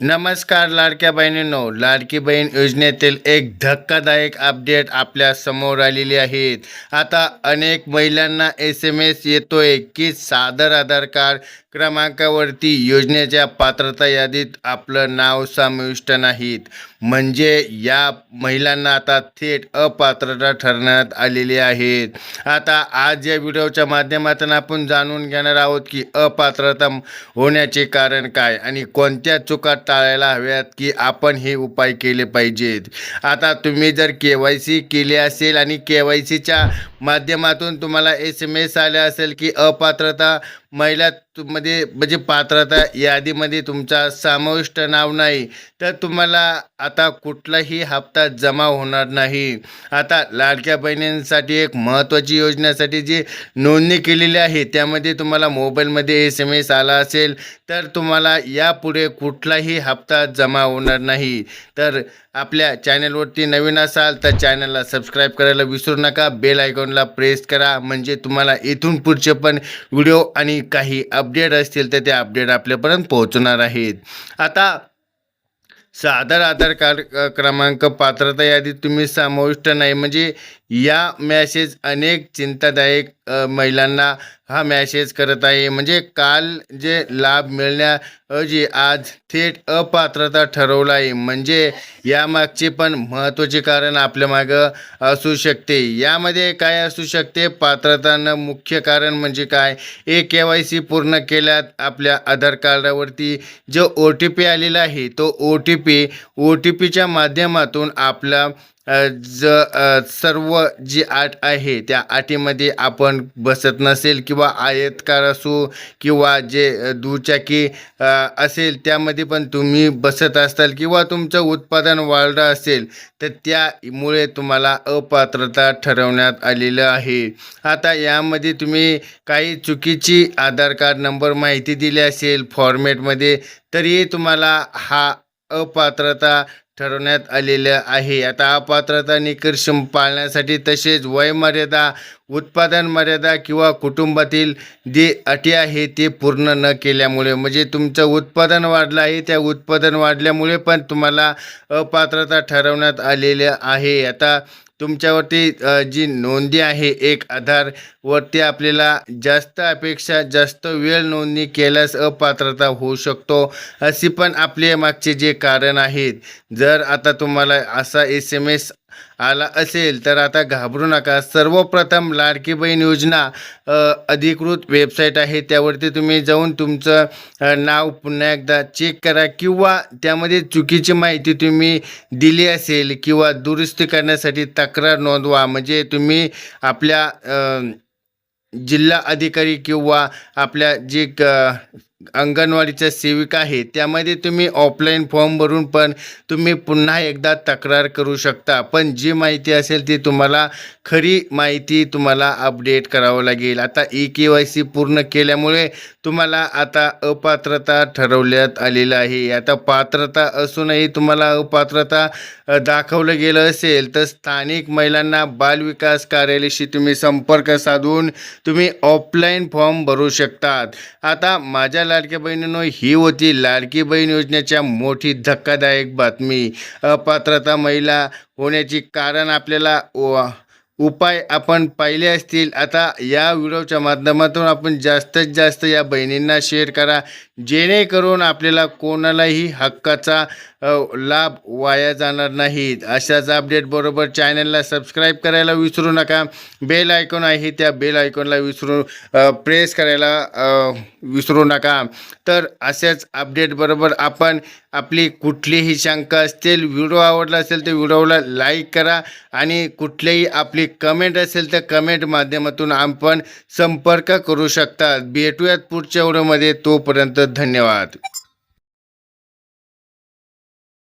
नमस्कार लाडक्या बहिणींनो लाडकी बहीण योजनेतील एक धक्कादायक अपडेट आपल्यासमोर आलेली आहेत. आता अनेक महिलांना एस एम एस येतोय की सादर आधार कार्ड क्रमांकावरती योजनेच्या पात्रता यादीत आपलं नाव समाविष्ट नाहीत. म्हणजे या महिलांना आता थेट अपात्रता ठरण्यात आलेली आहेत. आता आज या व्हिडिओच्या माध्यमातून आपण जाणून घेणार आहोत की अपात्रता होण्याचे कारण काय आणि कोणत्या चुका टाळायला हव्यात की आपण हे उपाय केले पाहिजेत. आता तुम्ही जर के वाय सी केली असेल आणि के वाय सीच्या माध्यमातून तुम्हाला एस एम एस आले असेल की अपात्रता महिला मध्ये म्हणजे पात्रता यादीमध्ये तुमचा समाविष्ट नाव नाही तर तुम्हाला आता कुठलाही हप्ता जमा होणार नाही. आता लाडक्या बहिणींसाठी एक महत्त्वाची योजनेसाठी जी नोंदणी केलेली आहे त्यामध्ये तुम्हाला मोबाईलमध्ये एस एम एस आला असेल तर तुम्हाला यापुढे कुठलाही हप्ता जमा होणार नाही. तर आपल्या चॅनलवरती नवीन असाल तर चॅनलला सबस्क्राईब करायला विसरू नका. बेल आयकॉनला प्रेस करा. म्हणजे तुम्हाला इथून पुढचे पण व्हिडिओ आणि काही अपडेट असतील तर ते अपडेट आपल्यापर्यंत पोहोचणार आहेत. आता सादर आधार कार्ड क्रमांक पात्रता यादीत तुम्ही समाविष्ट नाही. म्हणजे या मॅसेज अनेक चिंतादायक महिलांना हा मॅसेज करत आहे. म्हणजे काल जे लाभ मिळण्याऐवजी आज थेट अपात्रता ठरवलं आहे. म्हणजे यामागचे पण महत्त्वाचे कारण आपल्या मागं असू शकते. यामध्ये काय असू शकते? पात्रतानं मुख्य कारण म्हणजे काय? ए के वाय सी पूर्ण केल्यात आपल्या आधार कार्डावरती जो ओ टी पी आलेला आहे तो O T P O T पीच्या माध्यमातून आपला ज सर्व जी आट आहे त्या आटीमध्ये आपण बसत नसेल किंवा आयतकार असो किंवा जे दुचाकी असेल त्यामध्ये पण तुम्ही बसत असाल किंवा तुमचं उत्पादन वाढलं असेल तर त्यामुळे तुम्हाला अपात्रता ठरवण्यात आलेलं आहे. आता यामध्ये तुम्ही काही चुकीची आधार कार्ड नंबर माहिती दिली असेल फॉर्मॅटमध्ये तरीही तुम्हाला हा अपात्रता ठरवण्यात आलेलं आहे. आता अपात्रता निकष पाळण्यासाठी तसेच वयमर्यादा उत्पादन मर्यादा किंवा कुटुंबातील जे अटी आहे ते पूर्ण न केल्यामुळे म्हणजे तुमचं उत्पादन वाढलं आहे त्या उत्पादन वाढल्यामुळे पण तुम्हाला अपात्रता ठरवण्यात आलेलं आहे. आता तुमच्यावरती जी नोंदी आहे एक आधारवरती आपल्याला जास्त अपेक्षा जास्त वेळ नोंदणी केल्यास अपात्रता होऊ शकतो. अशी पण आपले मागचे जे कारण आहेत. जर आता तुम्हाला असा एस एम एस आला असेल तर आता घाबरू नका. सर्वप्रथम लाडकी बहीण योजना अधिकृत वेबसाईट आहे. त्यावरती तुम्ही जाऊन तुमचं नाव पुन्हा एकदा चेक करा किंवा त्यामध्ये चुकीची माहिती तुम्ही दिली असेल किंवा दुरुस्ती करण्यासाठी तक्रार नोंदवा. म्हणजे तुम्ही आपल्या जिल्हा अधिकारी किंवा आपल्या जे क अंगणवाडीच्या सेविका आहे त्यामध्ये तुम्ही ऑफलाईन फॉर्म भरून पण तुम्ही पुन्हा एकदा तक्रार करू शकता. पण जी माहिती असेल ती तुम्हाला खरी माहिती तुम्हाला अपडेट करावं लागेल. आता ई के वाय सी पूर्ण केल्यामुळे तुम्हाला आता अपात्रता ठरवण्यात आलेलं आहे. आता पात्रता असूनही तुम्हाला अपात्रता दाखवलं गेलं असेल तर स्थानिक महिलांना बालविकास कार्यालयाशी तुम्ही संपर्क साधून तुम्ही ऑफलाईन फॉर्म भरू शकतात. आता माझ्या लाडक्या बहिणींनो ही होती लाडकी बहीण योजनेच्या मोठी धक्कादायक बातमी. अपात्रता महिला होण्याची कारण आपल्याला व- उपाय आपण पाहिले असतील. आता या व्हिडिओच्या माध्यमातून आपण जास्तीत जास्त या बहिणींना शेअर करा. जेणेकरून आपल्याला कोणालाही हक्काचा लाभ वाया जाणार नाही. अशाच अपडेट बरोबर चॅनलला सबस्क्राईब करायला विसरू नका. बेल आयकॉन आहे त्या बेल आयकॉनला विसरू प्रेस करायला विसरू नका. तर अशाच अपडेटबरोबर आपण आपली कुठलीही शंका असतील व्हिडिओ आवडला असेल तर व्हिडिओला लाईक करा आणि कुठलेही आपली कमेंट असेल तर कमेंट माध्यमातून आपण संपर्क करू शकता. भेटूयात पुढच्या व्हिडिओमध्ये. तोपर्यंत धन्यवाद.